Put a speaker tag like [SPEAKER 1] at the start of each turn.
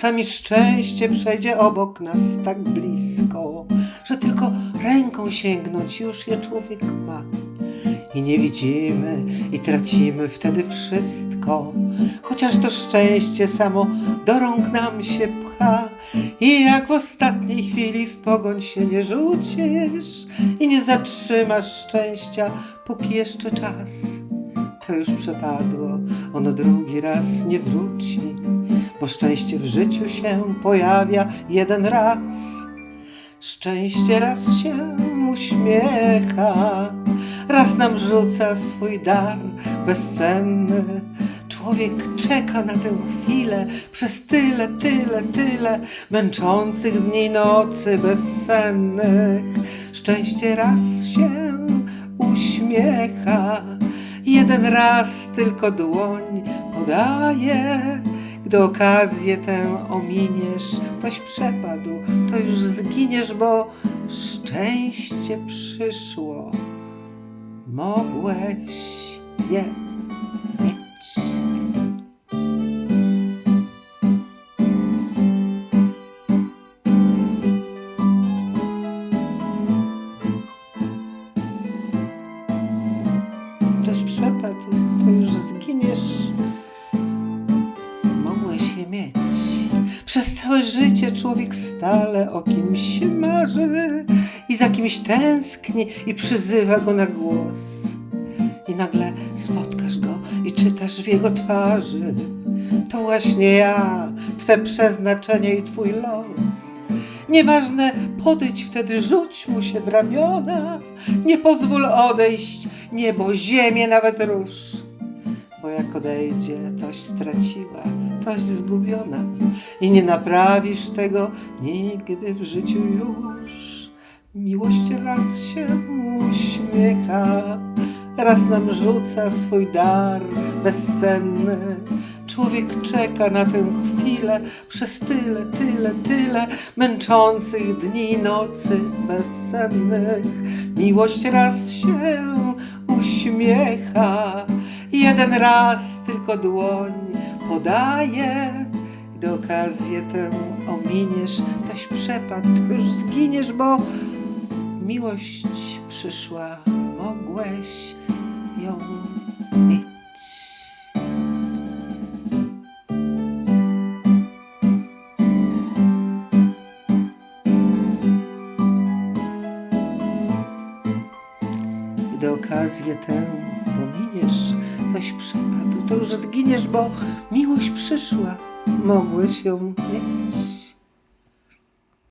[SPEAKER 1] Czasami szczęście przejdzie obok nas tak blisko, że tylko ręką sięgnąć już je człowiek ma. I nie widzimy i tracimy wtedy wszystko, chociaż to szczęście samo do rąk nam się pcha. I jak w ostatniej chwili w pogoń się nie rzucisz i nie zatrzymasz szczęścia, póki jeszcze czas, to już przepadło, ono drugi raz nie wróci, bo szczęście w życiu się pojawia jeden raz. Szczęście raz się uśmiecha, raz nam rzuca swój dar bezcenny. Człowiek czeka na tę chwilę przez tyle, tyle, tyle męczących dni nocy bezsennych. Szczęście raz się uśmiecha, jeden raz tylko dłoń podaje. Gdy okazję tę ominiesz, toś przepadł, to już zginiesz, bo szczęście przyszło. Mogłeś je całe życie człowiek stale o kimś marzy i za kimś tęskni i przyzywa go na głos. I nagle spotkasz go i czytasz w jego twarzy. To właśnie ja, twe przeznaczenie i twój los. Nieważne, podejdź wtedy, rzuć mu się w ramiona. Nie pozwól odejść, niebo, ziemię nawet rusz. Bo jak odejdzie, toś straciła, toś zgubiona i nie naprawisz tego nigdy w życiu już. Miłość raz się uśmiecha, raz nam rzuca swój dar bezcenny. Człowiek czeka na tę chwilę przez tyle, tyle, tyle męczących dni i nocy bezsennych. Miłość raz się uśmiecha, jeden raz tylko dłoń podaje. Gdy okazję tę ominiesz, toś przepadł, już zginiesz, bo miłość przyszła, mogłeś ją mieć. Gdy okazję tę pominiesz, toś przepadł, to już zginiesz, bo miłość przyszła, mogły się myć.